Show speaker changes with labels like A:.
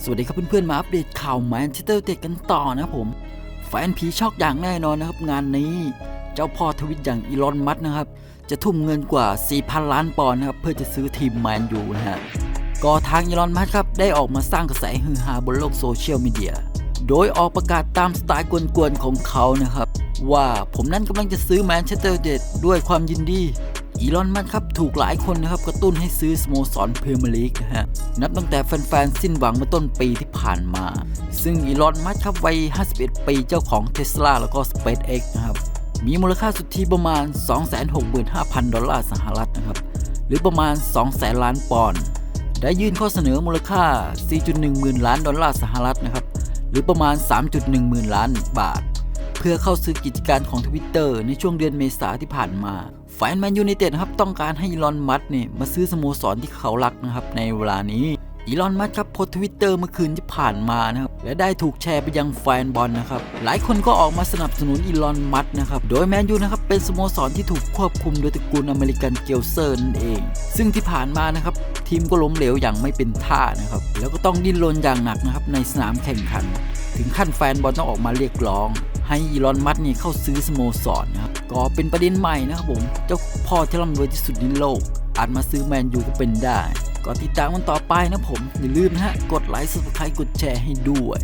A: สวัสดีครับเพื่อนๆ มาอัปเดตข่าวแมนเชสเตอร์เต็ดกันต่อนะครับผม แฟนผีช็อกอย่างแน่นอนนะครับ งานนี้เจ้าพ่อทวิตอย่างอีลอนมัสก์นะครับ จะทุ่มเงินกว่า 4,000 ล้านปอนด์นะครับ เพื่อจะซื้อทีมแมนยูนะฮะก็ทางอีลอนมัสก์ครับ ได้ออกมาสร้างกระแสฮือฮาบนโลกโซเชียลมีเดีย โดยออกประกาศตามสไตล์กวนๆของเขานะครับ ว่าผมนั้นกำลังจะซื้อแมนเชสเตอร์เต็ดด้วยความยินดี อีลอนมัสครับถูกหลายคนนะครับกระตุ้นให้ซื้อสโมสรพรเมียร์ลีกนะฮะนับตั้งแต่แฟนๆสิ้นหวังเมื่อต้นปีที่ผ่านมา ซึ่งอีลอนมัสครับวัย 51 ปีเจ้าของเทสลาแล้วก็ SpaceX นะครับมีมูลค่าสุทธิประมาณ 265,000 ดอลลาร์สหรัฐนะครับหรือประมาณ 200,000 ล้านปอนด์ได้ยื่นข้อเสนอมูลค่า 4.1 หมื่นล้านดอลลาร์สหรัฐนะครับหรือประมาณ 3.1 หมื่นล้านบาท พื่อเข้าซื้อกิจการของ Twitter ในช่วงเดือนเมษาที่ผ่านมาแฟนแมนยูไนเต็ดครับต้องการให้อีลอนมัสเนี่ยมาซื้อสโมสรที่เขารักนะครับในเวลานี้อีลอนมัสครับโพสทวิตเตอร์เมื่อคืนที่ผ่านมานะครับและได้ถูกแชร์ไปยังแฟนบอลนะครับหลายคนก็ออกมาสนับสนุนอีลอนมัสนะครับโดยแมนยูนะครับเป็นสโมสรที่ถูกควบคุมโดยตระกูลอเมริกันเกลเซอร์นั่นเอง ซึ่งที่ผ่านมานะครับทีมก็ล้มเหลวอย่างไม่เป็นท่านะครับแล้วก็ต้องดิ้นรนอย่างหนักนะครับในสนามแข่งขัน ถึงขั้นแฟนบอลต้องออกมาเรียกร้อง ให้อีลอนมัสเนี่ยเข้าซื้อสโมสรนะครับก็เป็นประเด็นใหม่นะครับผม เจ้าพ่อที่ร่ำรวยที่สุดในโลก อาจมาซื้อแมนยูก็เป็นได้ ก็ติดตามมันต่อไปนะผม อย่าลืมนะฮะ กดไลค์ subscribe กดแชร์ให้ด้วย